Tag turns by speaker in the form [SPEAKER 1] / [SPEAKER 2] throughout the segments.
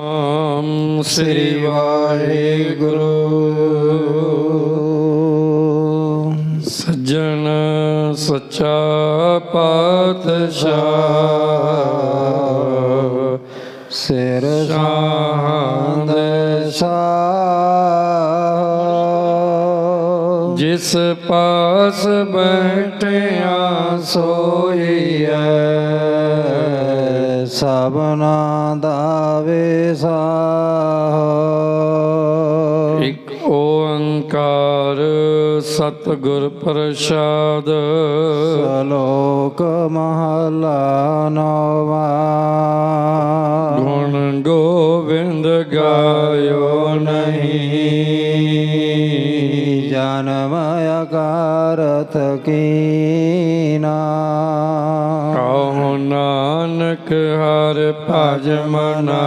[SPEAKER 1] ਆਮ ਸ੍ਰੀ ਵਾਹਿਗੁਰੂ। ਸੱਜਣ ਸੱਚਾ ਪਾਤਸ਼ਾਹ।
[SPEAKER 2] ਸਿਰ
[SPEAKER 1] ਸ਼ਾਹਾਂ। ਦੇ ਜਿਸ ਪਾਸ ਬੈਠਿਆ ਸੋਈਐ
[SPEAKER 2] ਸਭਨਾ ਦਾ ਵਿਸਾਹ
[SPEAKER 1] ਇਕ ਓੰਕਾਰ ਸਤਿਗੁਰ ਪ੍ਰਸਾਦ।
[SPEAKER 2] ਸਲੋਕ ਮਹਲਾ ਨਵਾ।
[SPEAKER 1] ਗੁਣ ਗੋਬਿੰਦ ਗਾਇਓ ਨਹੀਂ।
[SPEAKER 2] ਜਨਮ ਅਕਾਰਥ ਕੀਨਾ।
[SPEAKER 1] ਕਹੋ ਨਾਨਕ ਹਰ ਭਜ ਮਨਾ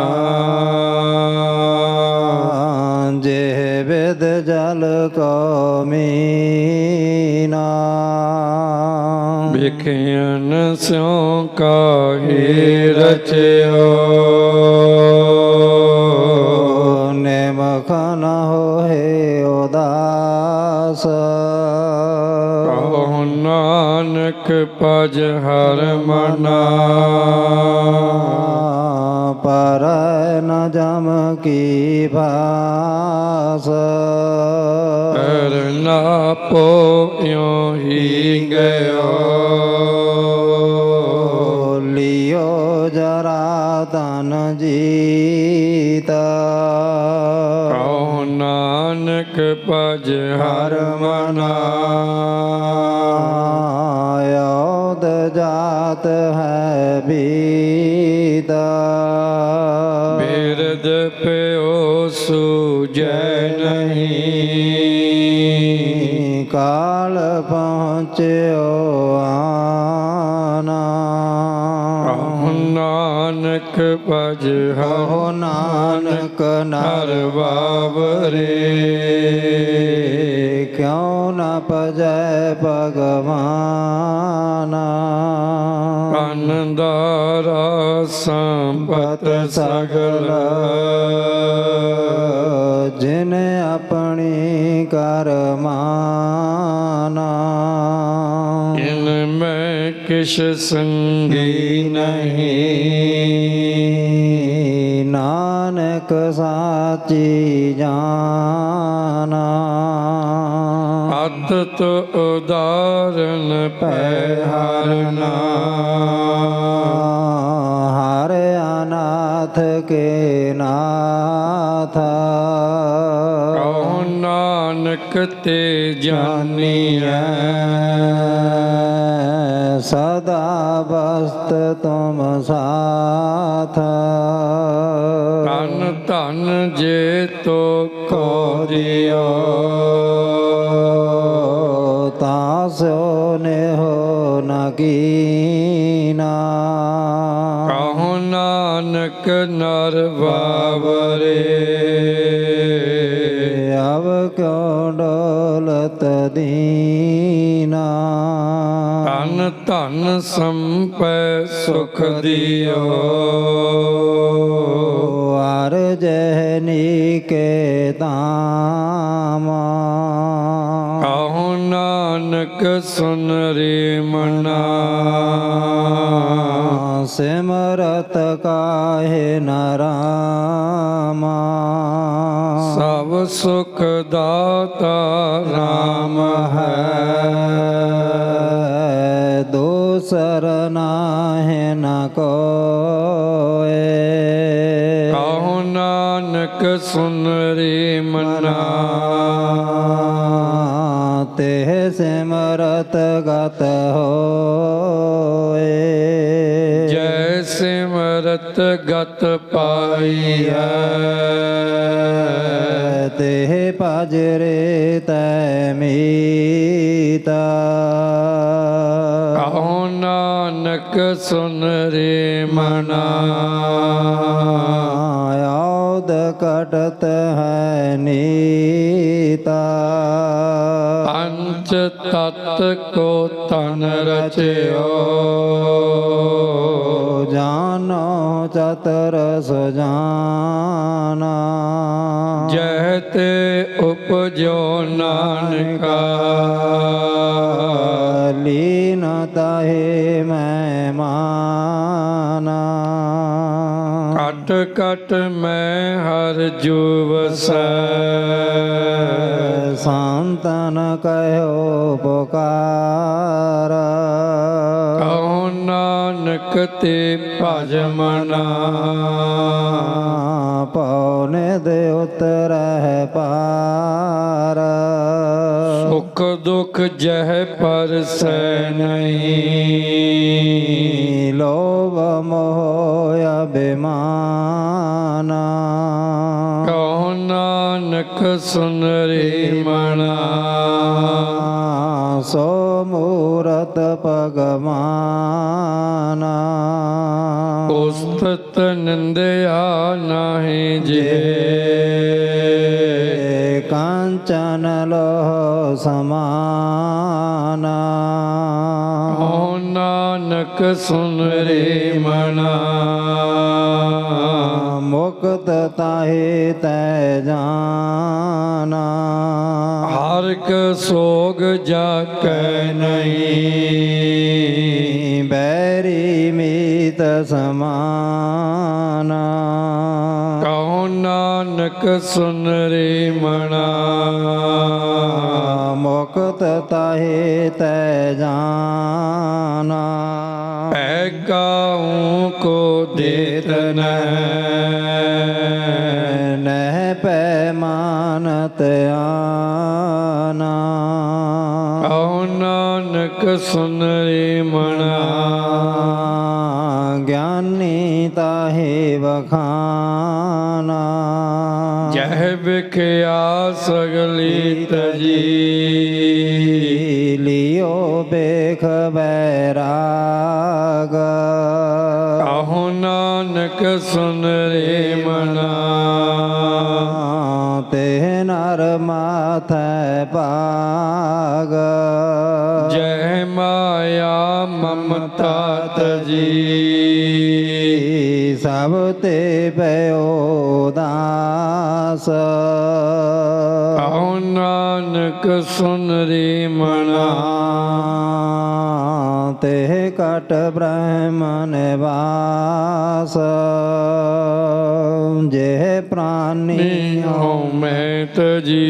[SPEAKER 2] ਕੀ ਭਾਸ?
[SPEAKER 1] ਕਰ ਨਾ ਪੋਇਓ ਹੀ ਗਇਓ
[SPEAKER 2] ਲਿਓ ਜਰਾ ਤਨ ਜੀਤਾ।
[SPEAKER 1] ਕਹੋ ਨਾਨਕ ਭਜ ਹਰ ਮਨਾ।
[SPEAKER 2] ਯੋਦ ਜਾਤ ਹੈ ਬੀਤਾ।
[SPEAKER 1] ਪਿਓ ਸੂਜੈ ਨਹੀਂ।
[SPEAKER 2] ਕਾਲ ਪਹੁੰਚਿਓ ਆਨਾ।
[SPEAKER 1] ਕਹੋ ਨਾਨਕ ਭਜ
[SPEAKER 2] ਕਹੋ ਨਾਨਕ ਨਰ
[SPEAKER 1] ਬਾਬਰੇ
[SPEAKER 2] ਕਿਉ ਨ ਪਜੈ ਭਗਵਾਨਾ।
[SPEAKER 1] ਅਨੰਦਾਰਾ ਸੰਪਤ ਸਗਲ।
[SPEAKER 2] ਜਿਨ ਆਪਣੀ ਕਰਮਾਨਾ
[SPEAKER 1] ਇਨ ਮੈਂ ਕਿਛ ਸੰਗੀ ਨਹੀਂ
[SPEAKER 2] ਨਾਨਕ ਸਾਚੀ ਜਾਨਾ।
[SPEAKER 1] ਅਤਤ ਉਦਾਰਨ ਪੈ ਹਰਨਾ।
[SPEAKER 2] ਅਨਾਥ ਕੇ ਨਾਥ।
[SPEAKER 1] ਕਹੋ ਨਾਨਕ ਤੇ ਜਾਨੀਐ।
[SPEAKER 2] ਸਦਾ ਬਸਤ ਤੁਮ ਸਾਥ।
[SPEAKER 1] ਤਨ ਧਨ ਜੇ ਤੋ ਕੋ ਦਿਓ।
[SPEAKER 2] ਤਾਸੋ ਨੇ ਹੋ ਨਗੀਨਾ
[SPEAKER 1] ਨਾਨਕ ਨਰ ਬਾਵਰੇ
[SPEAKER 2] ਅਬ ਕਿਉ ਡੋਲਤ ਦੀਨਾ?
[SPEAKER 1] ਤਨ ਧਨ ਸੰਪੈ ਸੁਖ ਦਿਓ।
[SPEAKER 2] ਅਰ ਜਹਨੀ ਕੇ ਤਾਮਾ
[SPEAKER 1] ਕਹੋ ਨਾਨਕ ਸੁਨ ਰੇ ਮਨਾ।
[SPEAKER 2] ਸਿਮਰਤ ਕਾਹੇ ਨਰਾਮਾ।
[SPEAKER 1] ਸਭ ਸੁਖ ਦਾਤਾ RAM ਹੈ।
[SPEAKER 2] ਦੂਸਰ ਨਾਹਿ ਨ ਕੋਏ।
[SPEAKER 1] ਕਹੋ ਨਾਨਕ ਸੁਨ ਰੇ ਮਨਾ।
[SPEAKER 2] ਤੇ ਸਿਮਰਤ ਗਤ ਹੋਏ।
[SPEAKER 1] ਸਿਮਰਤ ਗਤ ਪਾਈਐ।
[SPEAKER 2] ਤੇ ਭਜਰੇ ਤੈ ਮੀਤਾ।
[SPEAKER 1] ਕਹੋ ਨਾਨਕ ਸੁਨ ਰੇ ਮਨਾ।
[SPEAKER 2] ਆਉਦ ਕਟਤ ਹੈ ਨੀਤਾ।
[SPEAKER 1] ਪੰਚ ਤਤ ਕੋ ਤਨ ਰਚਿਓ।
[SPEAKER 2] ਜਾਨੋ ਚਤਰ ਸੁਜਾਨਾ।
[SPEAKER 1] ਜਹ ਤੇ ਉਪਜੋ ਨਾਨਕਾ।
[SPEAKER 2] ਲੀਨ ਤਾਹੇ ਮੈਂ ਮਾਨਾ
[SPEAKER 1] ਕਟ ਕਟ ਮੈਂ ਹਰ ਜੁਵਸੈ।
[SPEAKER 2] ਸੰਤਨ ਕਹਿਓ ਪੁਕਾਰ।
[SPEAKER 1] ਤੇ ਭਜ ਮਨਾ।
[SPEAKER 2] ਪਉਨੇ ਦੇ ਉਤਰਹਿ ਪਾਰ।
[SPEAKER 1] ਸੁਖ ਦੁਖ ਜਹ ਪਰਸੈ ਨਹੀਂ।
[SPEAKER 2] ਲੋਭ ਮੋਹ ਅਭਿਮਾਨਾ।
[SPEAKER 1] ਕਹੋ ਨਾਨਕ ਸੁਨ ਰੇ ਮਨਾ।
[SPEAKER 2] ਸੋ ਮੂਰਤ ਭਗਵਾਨਾ।
[SPEAKER 1] ਉਸਤਤ ਨਿੰਦਿਆ ਨਾਹੀ ਜੇ।
[SPEAKER 2] ਕਾਂਚਨ ਲੋਹ ਸਮਾਨਾ।
[SPEAKER 1] ਕਹੋ ਨਾਨਕ ਸੁਨ ਰੇ ਮਨਾ।
[SPEAKER 2] ਮੁਕਤ ਤਾਹੇ ਤੈ ਜਾਨਾ
[SPEAKER 1] ਹਰ ਕ ਸੋਗ ਜਾ ਕੈ ਨਹੀਂ।
[SPEAKER 2] ਬੈਰੀ ਮੀਤ ਸਮਾਨਾ।
[SPEAKER 1] ਕਹੋ ਨਾਨਕ ਸੁਨ ਰੇ ਮਨਾ
[SPEAKER 2] ਮੁਕਤ ਤਾਹੇ ਤੈ ਜਾਨਾ
[SPEAKER 1] ਪੈ ਕਾਉ
[SPEAKER 2] ਮਾਨਤ ਆਨਾ
[SPEAKER 1] ਕਹੋ ਨਾਨਕ ਸੁਨ ਰੇ ਮਨਾ।
[SPEAKER 2] ਗਿਆਨੀ ਤਾਹੇ ਵਖਾਨਾ।
[SPEAKER 1] ਜਹ ਵਿਖਿਆ ਸਗਲੀ ਤਜੀ
[SPEAKER 2] ਲਿਓ ਬੇਖ ਬੈਰਾਗ
[SPEAKER 1] ਕਹੋ ਨਾਨਕ ਸੁਨ ਰੇ ਮਨਾ।
[SPEAKER 2] ਮਾਥੈ ਭਾਗ।
[SPEAKER 1] ਜੈ ਮਾਇਆ ਮਮਤਾ ਤਜੀ।
[SPEAKER 2] ਸਭ ਤੇ ਪਇਓ ਦਾਸ।
[SPEAKER 1] ਨਾਨਕ ਸੁਨ ਰੇ ਮਨਾ।
[SPEAKER 2] ਤੇ ਕਟ ਬ੍ਰਹਮ ਨਿਵਾਸ। ਜੇ ਪ੍ਰਾਨੀ
[SPEAKER 1] ਨੀ ਹੋ ਮੈਂ ਤਜੀ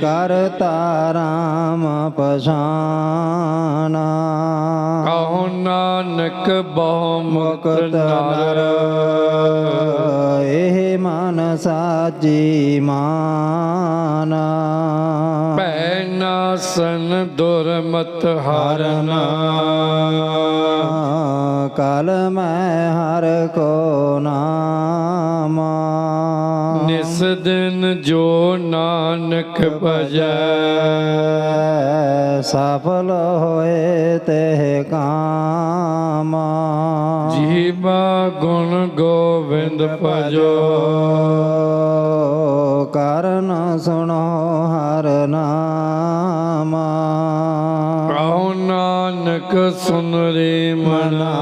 [SPEAKER 2] ਕਰਤਾ ਰਾਮ ਪਛਾਨਾ।
[SPEAKER 1] ਕਹੋ ਨਾਨਕ ਬਹੁ ਮੁਕਤ ਨਰ।
[SPEAKER 2] ਇਹ ਮਨ ਸਾਜੀ ਮਾਨਾ।
[SPEAKER 1] ਭੈ ਨਾਸਨ ਦੁਰਮਤ ਹਰਨਾ।
[SPEAKER 2] ਕਲ ਮੈਂ ਹਰ ਕੋ ਨਾਮ।
[SPEAKER 1] ਨਿਸ ਦਿਨ ਜੋ ਨਾਨਕ ਭਜੈ।
[SPEAKER 2] ਸਫਲ ਹੋਏ ਤੇ ਕਾਮ।
[SPEAKER 1] ਜੀਵਾ ਗੁਣ ਗੋਵਿੰਦ ਭਜੋ।
[SPEAKER 2] ਕਰਨ ਸੁਣੋ ਹਰ ਨਾਮ।
[SPEAKER 1] ਨਾਨਕ ਸੁਨ ਰੇ ਮਨਾ।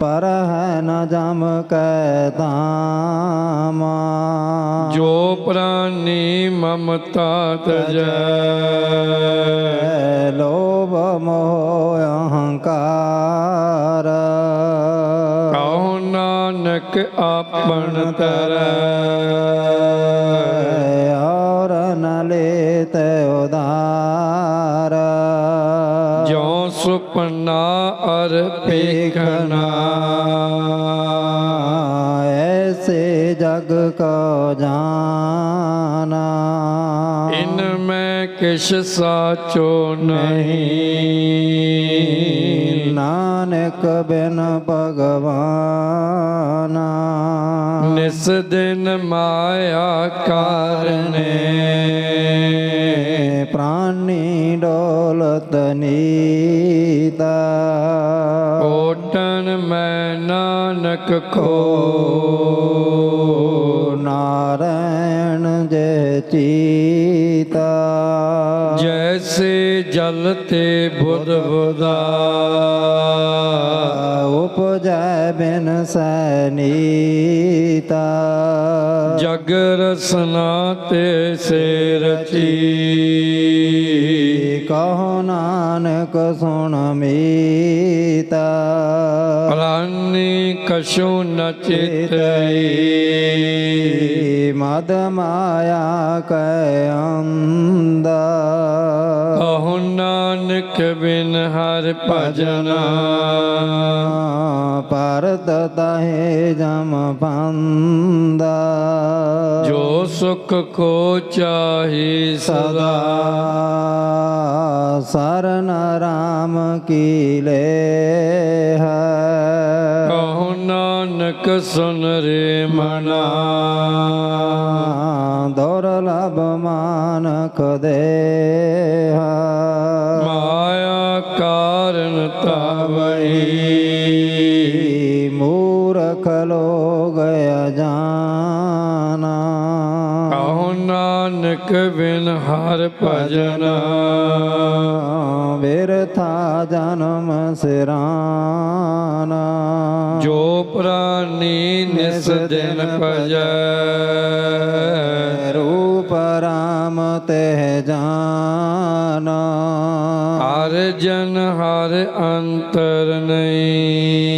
[SPEAKER 2] ਪਰ ਹੈ ਨ ਜਮ ਕੈ ਤਾਮ
[SPEAKER 1] ਜੋ ਪ੍ਰਾਨੀ ਮਮਤਾ ਤਜੈ।
[SPEAKER 2] ਲੋਭ ਮੋਹ ਅਹੰਕਾਰ।
[SPEAKER 1] ਕਹੋ ਨਾਨਕ ਆਪਣ ਤਰੈ। ਸੁਪਨਾ ਅਰ ਪੇਖਣਾ
[SPEAKER 2] ਐਸੇ ਜਗ ਕੋ ਜਾਨਾ
[SPEAKER 1] ਇਨ ਮੈਂ ਕਿਛ ਸਾਚੋ ਨਹੀਂ
[SPEAKER 2] ਨਾਨਕ ਬਿਨ ਭਗਵਾਨ।
[SPEAKER 1] ਨਿਸ ਦਿਨ ਮਾਇਆ ਕਾਰਨੇ। ਨਾਨਕ ਖੋ
[SPEAKER 2] ਨਾਰਾਇਣ ਜੈ ਚੀਤਾ।
[SPEAKER 1] ਜੈਸੇ ਜਲ ਤੇ ਬੁੱਧ ਬੁਦਾ
[SPEAKER 2] ਜੈ ਬਿਨ ਸੈਨੀਤਾ।
[SPEAKER 1] ਜਗ ਰਸਨਾ ਤੇ ਸੇ ਰਚੀ
[SPEAKER 2] ਕਹੋ ਨਾਨਕ ਸੁਣ ਮੀਤਾ।
[SPEAKER 1] ਨ ਚਿਤਈ।
[SPEAKER 2] ਮਦ ਮਾਇਆ ਕੈ ਅੰਦਾ
[SPEAKER 1] ਕਹੋ ਨਾਨਕ ਬਿਨ ਹਰ ਭਜਨਾ।
[SPEAKER 2] ਪਰਤ ਤਹੇ ਜਮ ਪੰਦਾ
[SPEAKER 1] ਜੋ ਸੁਖ ਕੋ ਚਾਹੀ
[SPEAKER 2] ਸਦਾ। ਸਰਨ ਰਾਮ ਕੀ ਲੈ
[SPEAKER 1] ਸੁਨ ਰੇ ਮਨਾ।
[SPEAKER 2] ਦੁਰਲਭ ਮਾਨਕ ਦੇ
[SPEAKER 1] ਮਾਇਆ ਕਾਰਨ ਤਾਵਈ।
[SPEAKER 2] ਮੂਰਖ ਲੋਗ ਅਜਾਨਾ।
[SPEAKER 1] ਨਾਨਕ ਬਿਨ ਹਰ ਭਜਨਾ।
[SPEAKER 2] ਬਿਰਥਾ ਜਨਮ ਸਿਰਾਨਾ।
[SPEAKER 1] ਜੋ ਪ੍ਰਾਨੀ ਨਿਸ ਦਿਨ ਭਜੈ।
[SPEAKER 2] ਰੂਪ ਰਾਮ ਤੇ ਜਾਨਾ।
[SPEAKER 1] ਹਰ ਜਨ ਹਰ ਅੰਤਰ ਨਹੀਂ।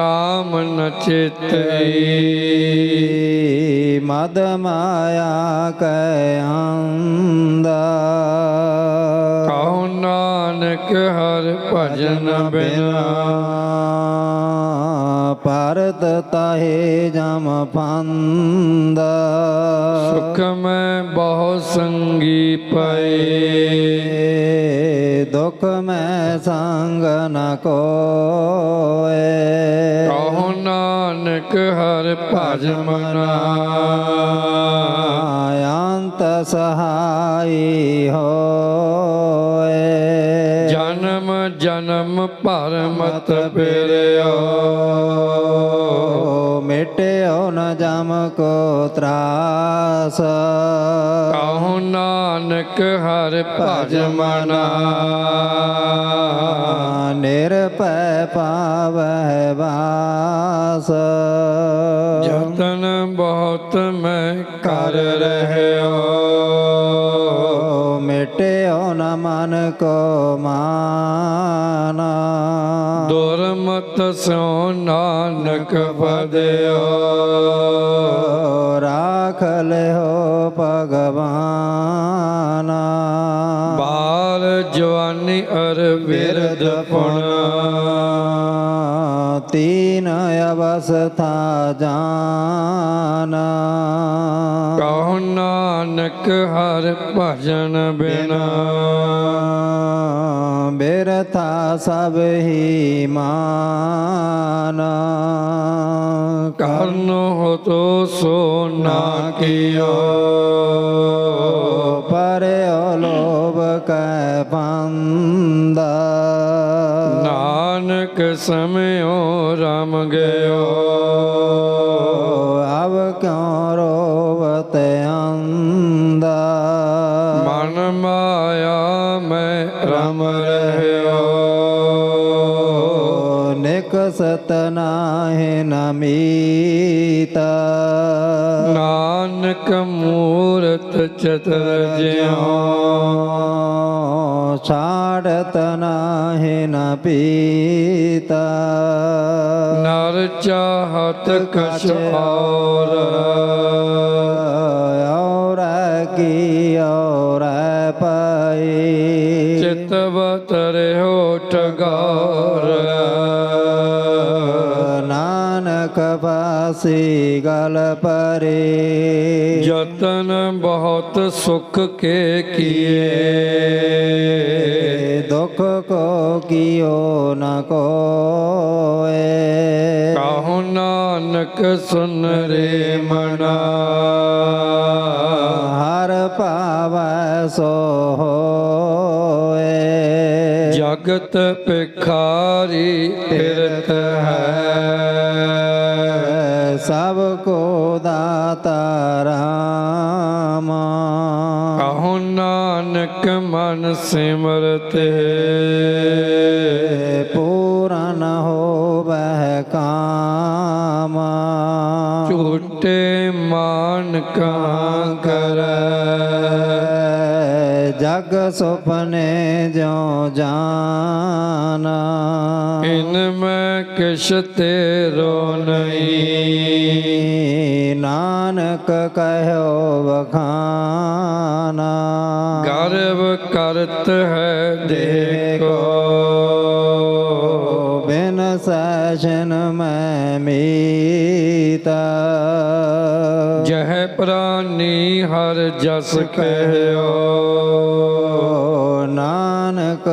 [SPEAKER 1] ਪ੍ਰਾਨੀ ਰਾਮ ਨ
[SPEAKER 2] ਮਦ ਮਾਇਆ ਕੈ ਅੰਦਾ
[SPEAKER 1] ਨਾਨਕ ਹਰ ਭਜਨ ਬਿਨਾ।
[SPEAKER 2] ਪਰਤ ਤਾਹੇ ਜਮ ਪੰਦਾ
[SPEAKER 1] ਸੁਖ ਮੈਂ ਬਹੁ ਸੰਗੀ ਪਏ।
[SPEAKER 2] ਦੁਖ ਮੈਂ ਸੰਗ ਨ ਕੋਏ।
[SPEAKER 1] ਕਹੋ ਨਾਨਕ ਹਰ ਭਜ ਮਨਾ।
[SPEAKER 2] ਅੰਤ ਸਹਾਈ ਹੋਏ
[SPEAKER 1] ਜਨਮ ਭਰ ਮਤ ਪਿਰਿਓ
[SPEAKER 2] ਮਿਟਿਓ ਨ ਜਮ ਕੋ ਤਰਾਸ।
[SPEAKER 1] ਕਹੋ ਨਾਨਕ ਹਰ ਭਜ ਮਨਾ।
[SPEAKER 2] ਨਿਰਭੈ ਪਾਵਹਿ ਵਾਸ। ਮਿਟਿਓ ਨ ਮਨ ਕੋ ਮਾਨਾ।
[SPEAKER 1] ਦੁਰਮਤ ਸੋ ਨਾਨਕ ਪਦਿਓ
[SPEAKER 2] ਰਾਖ ਲਿਓ ਭਗਵਾਨਾ।
[SPEAKER 1] ਬਾਲ ਜਵਾਨੀ ਅਰ ਬਿਰਧ ਪੁਣ
[SPEAKER 2] ਤੀਨ ਅਵਸਥਾ
[SPEAKER 1] ਕਹੋ ਨਾਨਕ ਹਰ ਭਜਨ ਬਿਨਾ।
[SPEAKER 2] ਸਭ ਹੀ ਮਾਨਾ।
[SPEAKER 1] ਕਰਨ ਹੋ ਤੋ ਸੋ ਨਾ ਕੀਓ।
[SPEAKER 2] ਪਰਿਓ ਲੋਭ ਕੈ
[SPEAKER 1] ਨਾਨਕ ਸਮਿਓ ਰਮ ਗਇਓ।
[SPEAKER 2] ਅਬ ਕਿਉ ਰੋਵਤ ਅੰਦਾ
[SPEAKER 1] ਮਨ ਮਾਇਆ ਮੈਂ ਰਮ ਰਹਿਓ।
[SPEAKER 2] ਨਿਕਸਤ ਨਾਹਿ ਨਮੀਤਾ
[SPEAKER 1] ਨਾਨਕ ਮੂਰਤ ਚਤਰ ਜਿਉ।
[SPEAKER 2] ਛਾੜਤ ਨਾਹਿ ਨ ਪੀਤਾ।
[SPEAKER 1] ਨਰ ਚਾਹਤ ਕਛ ਔਰ।
[SPEAKER 2] ਔਰ ਕੀ ਔਰ ਪਾਈ।
[SPEAKER 1] ਚਿਤ ਬਤਰਿਓ ਟਗਾਰ
[SPEAKER 2] ਬਾਸੀ ਗਲ ਪਰੇ।
[SPEAKER 1] ਯਤਨ ਬਹੁਤ ਸੁਖ ਕੇ ਕੀਏ।
[SPEAKER 2] ਦੁਖ ਕੋ ਕੀਓ ਨ ਕੋਏ।
[SPEAKER 1] ਕਾਹੂ ਨਾਨਕ ਸੁਨ ਰੇ ਮਨਾ।
[SPEAKER 2] ਹਰ ਪਾਵੈ ਸੋ ਹੋਏ।
[SPEAKER 1] ਜਗਤ ਭਿਖਾਰੀ ਫਿਰਤ ਹੈ।
[SPEAKER 2] ਸਭ ਕੋ ਦਾਤਾ ਰਾਮ।
[SPEAKER 1] ਕਾਹੂ ਨਾਨਕ ਮਨ ਸਿਮਰਤ।
[SPEAKER 2] ਪੂਰਨ ਹੋਵੈ ਕਾਮ।
[SPEAKER 1] ਝੂਠੇ ਮਾਨ ਕਾ ਕਰੈ।
[SPEAKER 2] ਜਗ ਸੁਪਨੇ ਜੋ ਜਾਨਾ।
[SPEAKER 1] ਇਨ ਮੈਂ ਕਿਛ ਤੇਰੋ ਨਹੀਂ।
[SPEAKER 2] ਨਾਨਕ ਕਹਿਓ ਵਖਾਨਾ।
[SPEAKER 1] ਗਰਵ ਕਰਤ ਹੈ ਦੇਖੋ।
[SPEAKER 2] ਬਿਨ ਸੈਸ਼ਨ ਮੈਂ ਮੀਤਾ।
[SPEAKER 1] ਜਹ ਪ੍ਰਾਨੀ ਹਰ ਜਸ ਕਹਿਓ। ਨਾਨਕ